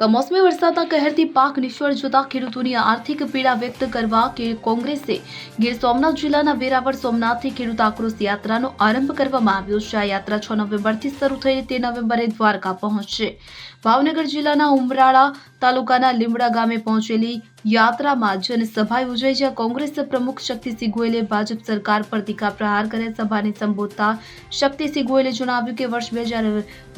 કમોસમી વરસાદના કહેરથી પાક નિષ્ફળ જતા ખેડૂતોની આર્થિક પીડા વ્યક્ત કરવા કે કોંગ્રેસે ગીર સોમનાથ જિલ્લાના વેરાવળ સોમનાથથી ખેડૂત આક્રોશ યાત્રાનો આરંભ કરવામાં આવ્યો છે. આ યાત્રા છ નવેમ્બરથી શરૂ થઈને તે નવેમ્બરે દ્વારકા પહોંચશે. ભાવનગર જિલ્લાના ઉમરાળા તાલુકાના લીમડા ગામે પહોંચેલી યાત્રામાં જનસભા યોજાઈ જ્યાં કોંગ્રેસ પ્રમુખ શક્તિસિંહ ગોયલે ભાજપ સરકાર પર તીખા પ્રહાર કર્યા. સભાને સંબોધતા શક્તિસિંહ ગોયલે જણાવ્યું કે વર્ષ બે હજાર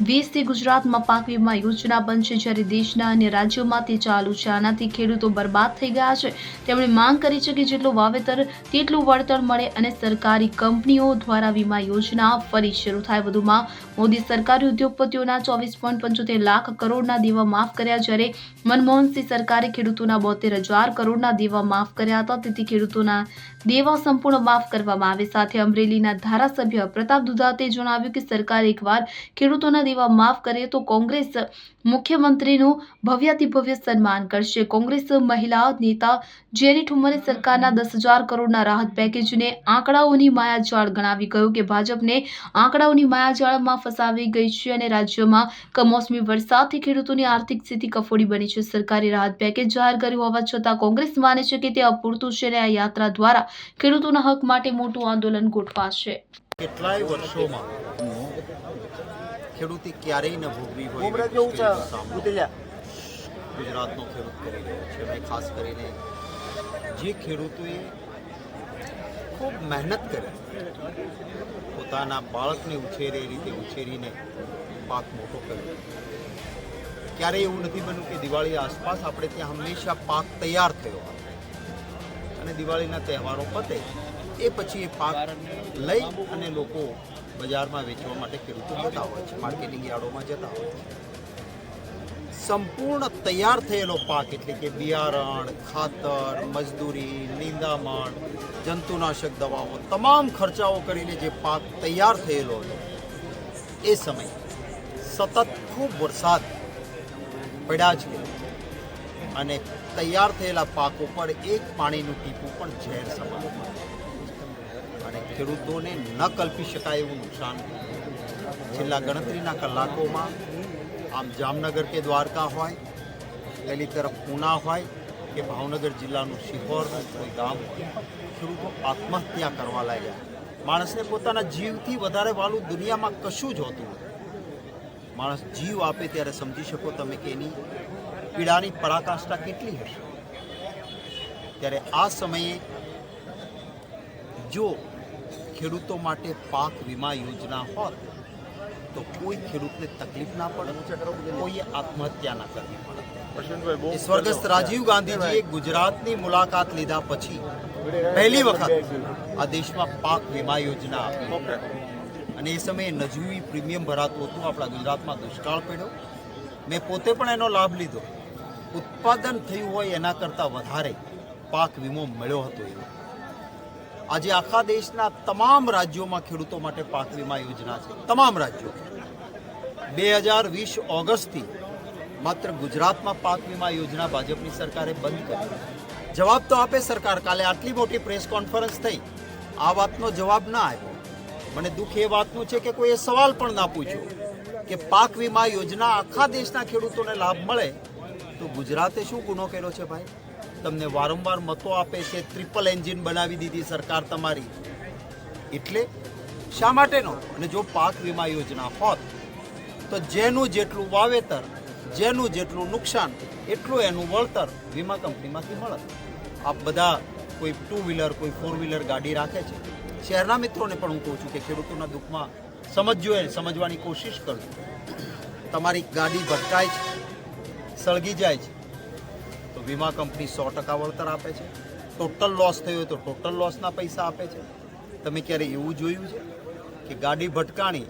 વીસથી ગુજરાતમાં પાક વીમા યોજના બનશે. જ્યારે દેશના અન્ય રાજ્યોમાં તે ચાલુ છે. આનાથી ખેડૂતો બરબાદ થઈ ગયા છે. તેમણે માંગ કરી છે કે જેટલું વાવેતર, તેટલું વળતર મળે અને સરકારી કંપનીઓ દ્વારા વીમા યોજના ફરી શરૂ થાય. વધુમાં મોદી સરકારે ઉદ્યોગપતિઓના ચોવીસ પોઈન્ટ પંચોતેર લાખ કરોડના દેવા માફ કર્યા. જ્યારે મનમોહનસિંહ સરકારે ખેડૂતોના બોતેર હજાર કરોડના દેવા માફ કર્યા હતા. તેથી ખેડૂતોના દેવા સંપૂર્ણ માફ કરવામાં આવે. સાથે અમરેલીના ધારાસભ્ય પ્રતાપ દુધાતે જણાવ્યું કે સરકાર એકવાર ખેડૂતોના દેવા માફ કરે તો કોંગ્રેસ મુખ્યમંત્રીનું ભવ્યાતિભવ્ય સન્માન કરશે. કોંગ્રેસ મહિલા નેતા જેની ઠુમ્મરે સરકારના દસ હજાર કરોડના રાહત પેકેજને આંકડાઓની માયાજાળ ગણાવી કહ્યું કે ભાજપને આંકડાઓની માયાજાળમાં ફસાવી ગઈ છે અને રાજ્યમાં કમોસમી વરસાદથી ખેડૂતોની આર્થિક સ્થિતિ કફોડી બની છે. સરકારે રાહત પેકેજ જાહેર કર્યું હોવા છતાં કોંગ્રેસ માને છે કે તે અપૂરતું છે અને આ યાત્રા દ્વારા ખેડૂતોના હક માટે મોટું આંદોલન ગોઠવાશે. કેટલાય વર્ષોમાં ખેડૂતે ક્યારેય ન ભોગવી હોય ગુજરાતનો ખેડૂત કરી રહ્યો છે. અને ખાસ કરીને જે ખેડૂતોએ ખૂબ મહેનત કરી પોતાના બાળકને ઉછેરે એ રીતે ઉછેરીને પાક મોટો કર્યો. ક્યારેય એવું નથી બન્યું કે દિવાળી આસપાસ આપણે ત્યાં હંમેશા પાક તૈયાર થયો અને દિવાળીના તહેવારો પતે. એ પછી એ પાક લઈ અને લોકો બજારમાં વેચવા માટે ખેડૂતો જતા હોય છે, માર્કેટિંગ યાર્ડોમાં જતા હોય છે. સંપૂર્ણ તૈયાર થયેલો પાક એટલે કે બિયારણ, ખાતર, મજદૂરી, નિંદામણ, જંતુનાશક દવાઓ, તમામ ખર્ચાઓ કરીને જે પાક તૈયાર થયેલો હતો એ સમય સતત ખૂબ વરસાદ પડ્યા છે. અને તૈયાર થયેલા પાક ઉપર એક પાણીનું ટીપું પણ ઝેર સમાન અને ખેડૂતોને ન કલ્પી શકાય એવું નુકસાન. છેલ્લા ગણતરીના કલાકોમાં આમ જામનગર કે દ્વારકા હોય પહેલી તરફ પૂના હોય કે ભાવનગર જિલ્લાનું શિહોરનું કોઈ ગામ ખેડૂતો આત્મહત્યા કરવા લાગ્યા. માણસને પોતાના જીવથી વધારે વાલું દુનિયામાં કશું જ હોતું નથી. માણસ જીવ આપે ત્યારે સમજી શકો તમે કે એની પીડાની પરાકાષ્ઠા કેટલી હશે. ત્યારે આ સમયે જો ખેડૂતો માટે પાક વીમા યોજના હોત તો કોઈ ખેડૂતને તકલીફ ના પડે કોઈએ આત્મહત્યા ના કરવી પડે સ્વર્ગસ્થ રાજીવ ગાંધીજીએ ગુજરાતની મુલાકાત લીધા પછી પહેલી વખત આ દેશમાં પાક વીમા યોજના આપી. અને એ સમયે નજીવી પ્રીમિયમ ભરાતું હતું, આપણા ગુજરાતમાં દુષ્કાળ પડ્યો. મેં પોતે પણ એનો લાભ લીધો. ઉત્પાદન થયું હોય એના કરતાં વધારે પાક વીમો મળ્યો હતો એનો આજે આખા દેશના તમામ રાજ્યોમાં ખેડૂતો માટે પાક વીમા યોજના છે. તમામ રાજ્યો. બે હજાર વીસ ઓગસ્ટથી માત્ર ગુજરાતમાં પાક વીમા યોજના ભાજપની સરકારે બંધ કરી જવાબ તો આપે સરકાર. કાલે આટલી મોટી પ્રેસ કોન્ફરન્સ થઈ. આ વાતનો જવાબ ના આપ્યો મને દુઃખ એ વાતનું છે કે કોઈ એ સવાલ પણ ના પૂછ્યો કે પાક વીમા યોજના આખા દેશના ખેડૂતોને લાભ મળે તો ગુજરાતે શું ગુનો કર્યો છે ભાઈ? તમને વારંવાર મતો આપે છે ટ્રિપલ એન્જિન બનાવી દીધી સરકાર તમારી. એટલે શા માટેનો? અને જો પાક વીમા યોજના હોત, તો જેનું જેટલું વાવેતર, જેનું જેટલું નુકસાન, એટલું એનું વળતર વીમા કંપનીમાંથી મળત. આપ બધા કોઈ ટુ વ્હીલર કોઈ ફોર વ્હીલર ગાડી રાખે છે. શહેરના મિત્રોને પણ હું કહું છું કે ખેડૂતોના દુઃખમાં સમજજો એ, સમજવાની કોશિશ કરજો તમારી ગાડી ભટકાય છે, સળગી જાય છે, તો વીમા કંપની સો ટકા વળતર આપે છે. ટોટલ લોસ થયો હોય તો ટોટલ લોસના પૈસા આપે છે. તમે ક્યારે એવું જોયું છે કે ગાડી ભટકાણી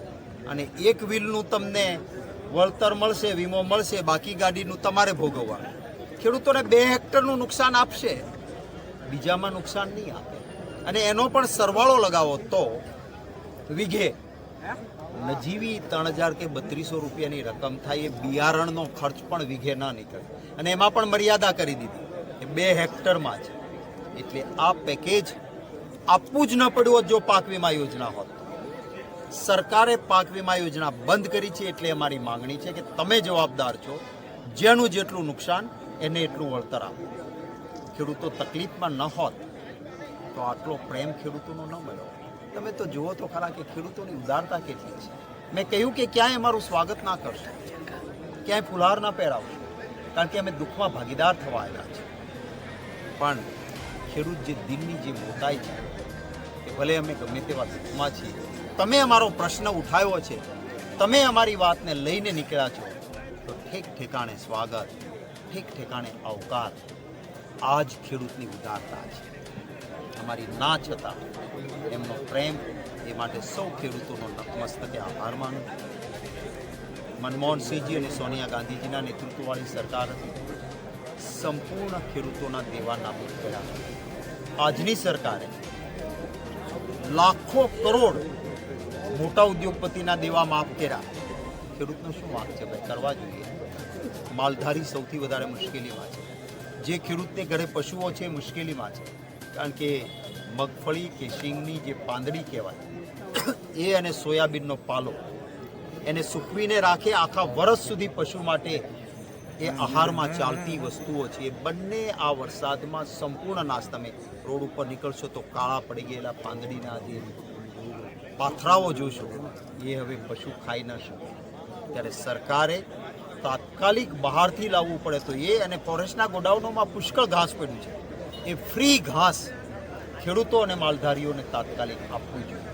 અને એક વ્હીલનું તમને વળતર મળશે, વીમો મળશે, બાકી ગાડીનું તમારે ભોગવવાનું? ખેડૂતોને બે હેક્ટરનું નુકસાન આપશે. બીજામાં નુકસાન નહીં આપે. અને એનો પણ સરવાળો લગાવો તો વીઘે. નજીવી ત્રણ હજાર કે બત્રીસો રૂપિયાની રકમ થાય એ બિયારણનો ખર્ચ પણ વીઘે ના નીકળે. અને એમાં પણ મર્યાદા કરી દીધી. એ બે હેક્ટરમાં જ. એટલે આ પેકેજ આપવું જ ન પડ્યું હોત જો પાક વીમા યોજના હોત. સરકારે પાક વીમા યોજના બંધ કરી છે એટલે અમારી માંગણી છે કે તમે જવાબદાર છો. જેનું જેટલું નુકસાન એને એટલું વળતર આપો. ખેડૂતો તકલીફમાં ન હોત તો આટલો પ્રેમ ખેડૂતોનો ન મળ્યો. તમે તો જુઓ તો ખરા કે ખેડૂતોની ઉદારતા કેટલી છે. મેં કહ્યું કે ક્યાંય અમારું સ્વાગત ના કરશો. ક્યાંય ફુલાર ના પહેરાવશો. કારણ કે અમે દુઃખમાં ભાગીદાર થવા આવ્યા છે પણ ખેડૂત જે દિલની જે મોટાઈ છે, એ ભલે અમે ગમે તેવા દુઃખમાં છીએ, તમે અમારો પ્રશ્ન ઉઠાવ્યો છે, તમે અમારી વાતને લઈને નીકળ્યા છો, તો ઠેક ઠેકાણે સ્વાગત, ઠેક ઠેકાણે અવકાર આ જ ખેડૂતની ઉદારતા છે. અમારી ના છતાં એમનો પ્રેમ એ માટે સૌ ખેડૂતોનો નતમસ્તકે આભાર માનું. મનમોહનસિંહજી અને સોનિયા ગાંધીજીના નેતૃત્વવાળી સરકાર સંપૂર્ણ ખેડૂતોના દેવા નાબૂદ કર્યા આજની સરકારે લાખો કરોડ મોટા ઉદ્યોગપતિના દેવા માફ કર્યા. ખેડૂતનો શું વાંક છે ભાઈ? કરવા જોઈએ. માલધારી સૌથી વધારે મુશ્કેલીમાં છે. જે ખેડૂતને ઘરે પશુઓ છે, મુશ્કેલીમાં છે. કારણ કે મગફળી કે શીંગની જે પાંદડી કહેવાય, એ અને સોયાબીનનો પાલો, એને સૂકવીને રાખે આખા વર્ષ સુધી પશુ માટે એ આહારમાં ચાલતી વસ્તુઓ છે. એ બંને આ વરસાદમાં સંપૂર્ણ નાશ તમે રોડ ઉપર નીકળશો તો કાળા પડી ગયેલા પાંદડીના જે પાથરાઓ જોશો, એ હવે પશુ ખાઈ ન શકે. ત્યારે સરકારે તાત્કાલિક બહારથી લાવવું પડે તો એ અને ફોરેસ્ટના ગોડાઉનોમાં પુષ્કળ ઘાસ પડ્યું છે. એ ફ્રી ઘાસ ખેડૂતો અને માલધારીઓને તાત્કાલિક આપવું જોઈએ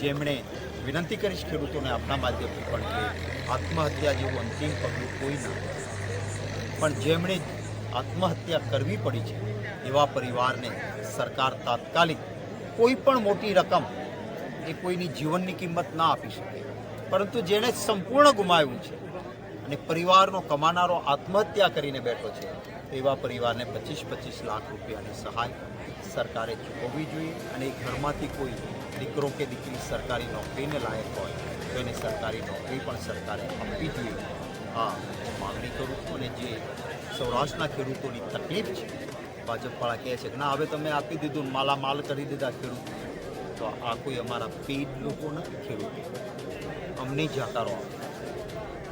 જેમણે વિનંતી કરીશ ખેડૂતોને આપણા માધ્યમથી પણ કે આત્મહત્યા જેવું અંતિમ પગલું કોઈ ના લે. પણ જેમણે આત્મહત્યા કરવી પડી છે, એવા પરિવારને સરકાર તાત્કાલિક કોઈ પણ મોટી રકમ એ કોઈની જીવનની કિંમત ના આપી શકે પરંતુ જેણે સંપૂર્ણ ગુમાવ્યું છે અને પરિવારનો કમાનારો આત્મહત્યા કરીને બેઠો છે એવા પરિવારને પચીસ પચીસ લાખ રૂપિયાની સહાય સરકારે ચૂકવવી જોઈએ અને ઘરમાંથી કોઈ દીકરો કે દીકરી સરકારી નોકરીને લાયક હોય તો એને સરકારી નોકરી પણ સરકારે આપવી જોઈએ. આ માગણી કરું છું અને જે સૌરાષ્ટ્રના ખેડૂતોની તકલીફ છે, ભાજપવાળા કહે છે કે ના, હવે તમે આપી દીધું માલામાલ કરી દીધા ખેડૂત. તો આ કોઈ અમારા પેઇડ લોકો નથી ખેડૂતો. અમને જાકારો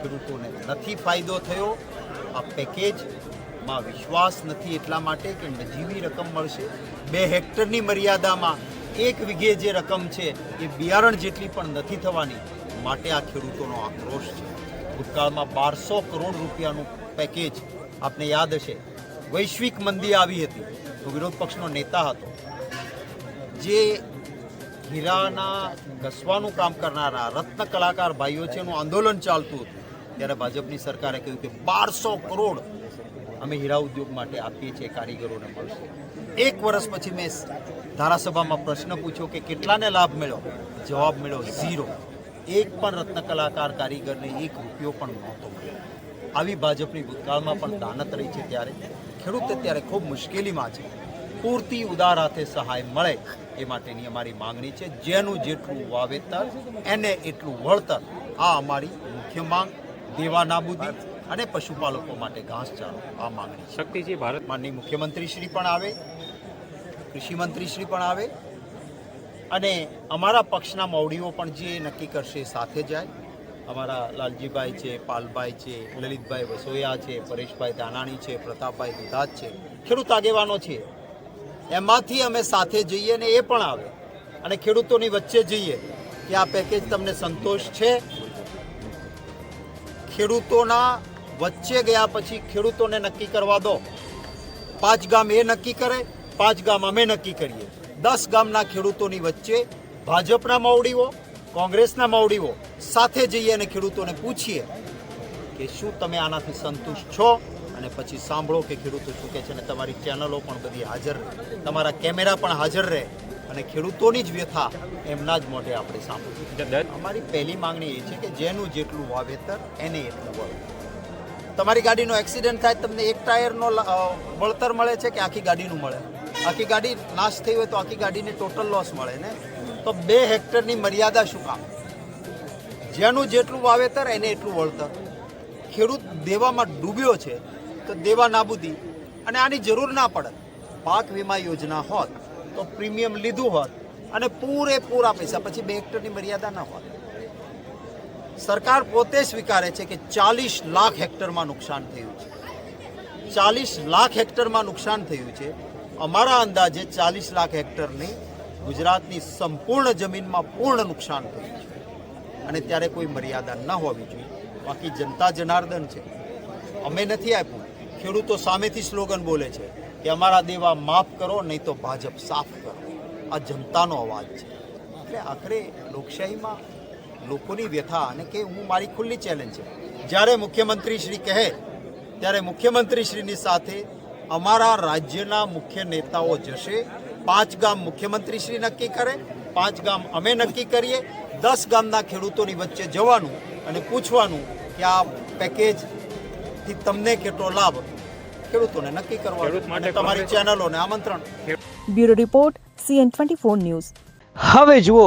ખેડૂતોને નથી ફાયદો થયો. આ પેકેજમાં વિશ્વાસ નથી એટલા માટે કે નજીવી રકમ મળશે. બે હેક્ટરની મર્યાદામાં એક વીઘે જે રકમ છે એ બિયારણ જેટલી પણ નથી થવાની માટે આ ખેડૂતોનો આક્રોશ છે. ભૂતકાળમાં બારસો કરોડ રૂપિયાનું પેકેજ આપને યાદ હશે. વૈશ્વિક મંદી આવી હતી તો વિરોધ પક્ષનો નેતા હતો. જે હીરાના ઘસવાનું કામ કરનારા રત્ન કલાકાર ભાઈઓ છે એનું આંદોલન ચાલતું હતું. ત્યારે ભાજપની સરકારે કહ્યું કે બારસો કરોડ અમે હીરા ઉદ્યોગ માટે આપીએ છીએ, કારીગરોને મળશે. એક વર્ષ પછી મેં ધારાસભામાં પ્રશ્ન પૂછ્યો કે કેટલાને લાભ મળ્યો? જવાબ મળ્યો ઝીરો. એક પણ રત્ન કલાકાર કારીગરને એક રૂપિયો પણ નહોતો મળ્યો. આવી ભાજપની ભૂતકાળમાં પણ દાનત રહી છે ત્યારે. ખેડૂત અત્યારે ખૂબ મુશ્કેલીમાં છે. પૂરતી ઉદાર હાથે સહાય મળે એ માટેની અમારી માંગણી છે. જેનું જેટલું વાવેતર, એને એટલું વળતર. આ અમારી મુખ્ય માંગ. દેવા નાબૂદી અને પશુપાલકો માટે ઘાસચારો આ માંગણી શક્તિજી ભારત. માનની મુખ્યમંત્રી શ્રી પણ આવે કૃષિમંત્રીશ્રી શ્રી પણ આવે અને અમારા પક્ષના મવડીઓ પણ જે નક્કી કરશે એ સાથે જાય. અમારા લાલજીભાઈ છે પાલભાઈ છે લલિતભાઈ વસોયા છે પરેશભાઈ દાનાણી છે પ્રતાપભાઈ દુધાત છે ખેડૂત આગેવાનો છે. એમાંથી અમે સાથે જઈએ ને એ પણ આવે. અને ખેડૂતોની વચ્ચે જઈએ કે આ પેકેજ તમને સંતોષ છે. ખેડૂતોના વચ્ચે ગયા પછી ખેડૂતોને નક્કી કરવા દો. પાંચ ગામ એ નક્કી કરે પાંચ ગામ અમે નક્કી કરીએ. દસ ગામના ખેડૂતોની વચ્ચે ભાજપના માવડીઓ કોંગ્રેસના માવડીઓ સાથે જઈએ અને ખેડૂતોને પૂછીએ કે શું તમે આનાથી સંતુષ્ટ છો? અને પછી સાંભળો કે ખેડૂતો શું કહે છે અને તમારી ચેનલો પણ બધી હાજર રહે. તમારા કેમેરા પણ હાજર રહે અને ખેડૂતોની જ વ્યથા એમના જ મોઢે આપણે સાંભળીએ. અમારી પહેલી માંગણી એ છે કે જેનું જેટલું વાવેતર એને એટલું વળતર તમારી ગાડીનો એક્સિડન્ટ થાય તમને એક ટાયરનો વળતર મળે છે કે આખી ગાડીનું મળે? આખી ગાડી નાશ થઈ હોય તો આખી ગાડીને ટોટલ લોસ મળે ને? તો બે હેક્ટરની મર્યાદા શું કામ? જેનું જેટલું વાવેતર, એને એટલું વળતર. ખેડૂત દેવામાં ડૂબ્યો છે તો દેવા નાબૂદી. અને આની જરૂર ના પડે. પાક વીમા યોજના હોત તો પ્રીમિયમ લીધું હોત અને પૂરેપૂરા પૈસા, પછી બે હેક્ટરની મર્યાદા ના હોત. સરકાર પોતે સ્વીકારે છે કે ચાલીસ લાખ હેક્ટરમાં નુકસાન થયું છે. ચાલીસ લાખ હેક્ટરમાં નુકસાન થયું છે. અમારા અંદાજે ચાલીસ લાખ હેક્ટરની ગુજરાતની સંપૂર્ણ જમીનમાં પૂર્ણ નુકસાન થયું છે. અને ત્યારે કોઈ મર્યાદા ન હોવી જોઈએ. બાકી જનતા જનાર્દન છે. અમે નથી આપ્યું. ખેડૂતો સામેથી સ્લોગન બોલે છે કે અમારા દેવા માફ કરો, નહીં તો ભાજપ સાફ કરો. આ જનતાનો અવાજ છે. એટલે આખરે લોકશાહીમાં લોકોની વ્યથા અને કે હું મારી ખુલ્લી ચેલેન્જ છે. જ્યારે મુખ્યમંત્રી શ્રી કહે ત્યારે મુખ્યમંત્રી શ્રીની સાથે અમારા રાજ્યના મુખ્ય નેતાઓ જશે. પાંચ ગામ મુખ્યમંત્રી શ્રી નક્કી કરે પાંચ ગામ અમે નક્કી કરીએ. દસ ગામના ખેડૂતોની વચ્ચે જવાનું અને પૂછવાનું કે આ પેકેજથી તમને કેટલો લાભ ખેડૂતોને નક્કી કરવાનું અને તમારી ચેનલોને આમંત્રણ. Bureau report CN twenty four news. હવે જુઓ